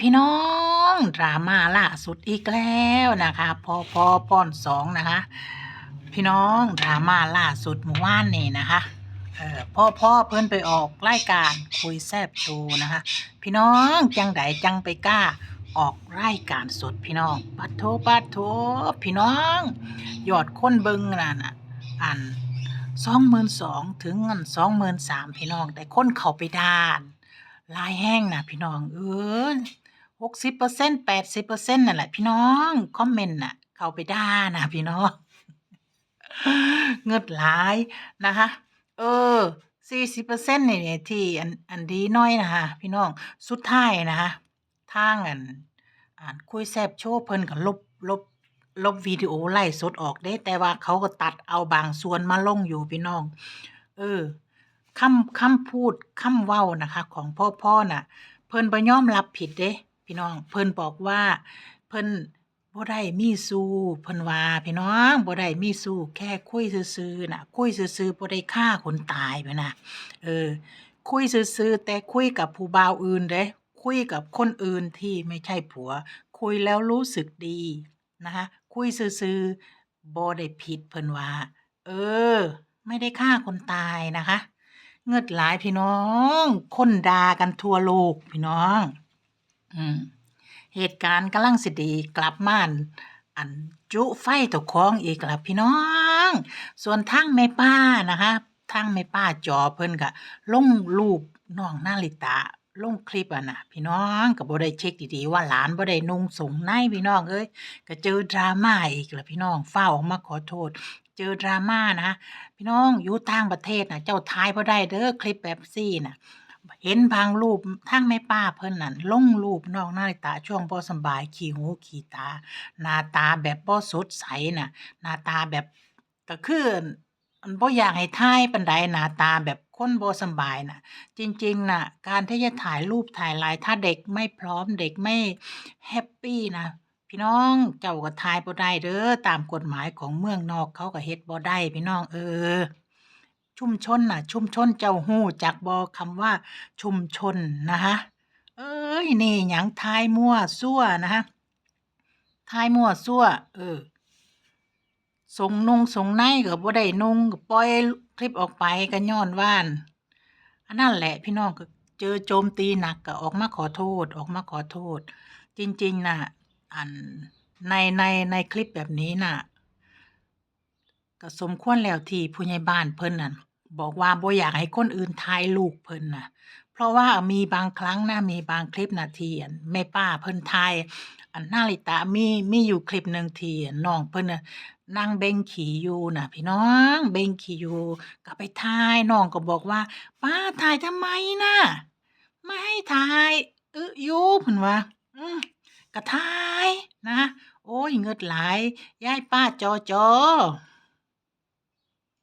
พี่น้องดราม่าล่าสุดอีกแล้วนะคะพอพอป้อนสองนะคะ พี่น้องดราม่าล่าสุดเมื่อวานนี่นะคะเออพ่อพ่อเพิ่นไปออกรายการคุยแซบโชว์นะคะ พี่น้องจังไดจังไปกล้าออกรายการสดพี่น้องปัดโทปัดโทพี่น้องยอดคนเบิงน่ะน่ะอันสองหมื่นสองถึงเงินสองหมื่นสามพี่น้องแต่คนเขาไปดานลายแห้งนะพี่น้องเออ หกสิบเปอร์เซ็นต์แปดสิบเปอร์เซ็นต์นั่นแหละพี่น้อง คอมเมนต์น่ะ เข้าไปด้านะพี่น้องเงิดหลายนะคะ เออสี่สิบเปอร์เซ็นต์นี่ที่อันอันดีน้อยนะคะพี่น้องสุดท้ายนะคะทางอันอ่านคุยแซบโชว์เพิ่นก็ลบลบลบวิดีโอไล่สดออกเด้แต่ว่าเขาก็ตัดเอาบางส่วนมาลงอยู่พี่น้อง เออคำคำพูดคำเว้านะคะ ของพ่อพ่อน่ะ เพิ่นบ่ยอมรับผิดเด้ พี่น้อง เพิ่นบอกว่า เพิ่นบ่ได้มีสู้เพิ่นว่าพี่น้องบ่ได้มีสู้แค่คุยซื่อๆน่ะ คุยซื่อๆบ่ได้ฆ่าคนตายไปนะเออ คุยซื่อๆแต่คุยกับผู้บ่าวอื่นเด้คุยกับคนอื่นที่ไม่ใช่ผัว คุยแล้วรู้สึกดีนะคะคุยซื่อๆบ่ได้ผิดเพิ่นว่า เออ ไม่ได้ฆ่าคนตายนะคะ เงิดหลายพี่น้อง คนด่ากันทั่วโลกพี่น้อง อืมเหตุการณ์กำลังสิดีกลับมาอันอันจุไฟตกของอีกแล้วพี่น้อง ส่วนทางแม่ป้านะคะทางแม่ป้าจอเพิ่นก็ลงรูปน้องนาริตะลงคลิปอะนะพี่น้องก็บ่ได้เช็คดีๆว่าหลานบ่ได้นุ่งสงในพี่น้องเอ้ยก็เจอดราม่าอีกแล้วพี่น้องฟ้าออกมาขอโทษ เจอดราม่านะ พี่น้องอยู่ต่างประเทศนะเจ้าทายบ่ได้เด้อคลิปแบบซี่น่ะ เห็นบางรูปทางแม่ป้าเพิ่นนั่นลงรูปน้องนาริตะช่วงบ่สบายขี้หูขี้ตา หน้าตาแบบบ่สดใสน่ะ หน้าตาแบบก็คืออันบ่อยากให้ถ่ายปานใดหน้าตาแบบคนบ่สบายน่ะ จริงๆน่ะ การที่จะถ่ายรูปถ่ายลน์ถ้าเด็กไม่พร้อมเด็กไม่แฮปปี้นะพี่น้องเจ้าก็ถ่ายบ่ได้เด้อตามกฎหมายของเมืองนอกเขาก็เฮ็ดบ่ได้พี่น้องเออ ชุมชนน่ะ ชุมชนเจ้าฮู้จักบ่คำว่าชุมชนนะคะเอ้ยนี่หยังทายมั่วซั่วนะคะทายมั่วซั่ว เออสงนุงสงในก็บ่ได้นุงก็ปล่อยคลิปออกไปก็ย้อนว่านอันนั้นแหละพี่น้องก็เจอโจมตีหนักก็ออกมาขอโทษออกมาขอโทษ จริง ๆน่ะอันในในในคลิปแบบนี้น่ะก็สมควรแล้วที่ผู้ใหญ่บ้านเพิ่นน่ะ บอกว่าบ่อยากให้คนอื่นถ่ายรูปเพิ่นน่ะ เพราะว่ามีบางครั้งนะ มีบางคลิปน่ะ ที่ อั่น แม่ป้าเพิ่นถ่าย อันนาริตะ มี มีอยู่คลิปหนึ่งที่ อั่น น้องเพิ่นน่ะ นั่งเบ่งขี้อยู่น่ะ พี่น้อง เบ่งขี้อยู่ ก็ไปถ่าย น้องก็บอกว่า ป้า ถ่ายทำไมน่ะ ไม่ให้ถ่าย อึอยู่ เพิ่นว่า อืก็ถ่ายนะ โอ้ยเงิดหลาย ยายป้าจอจอ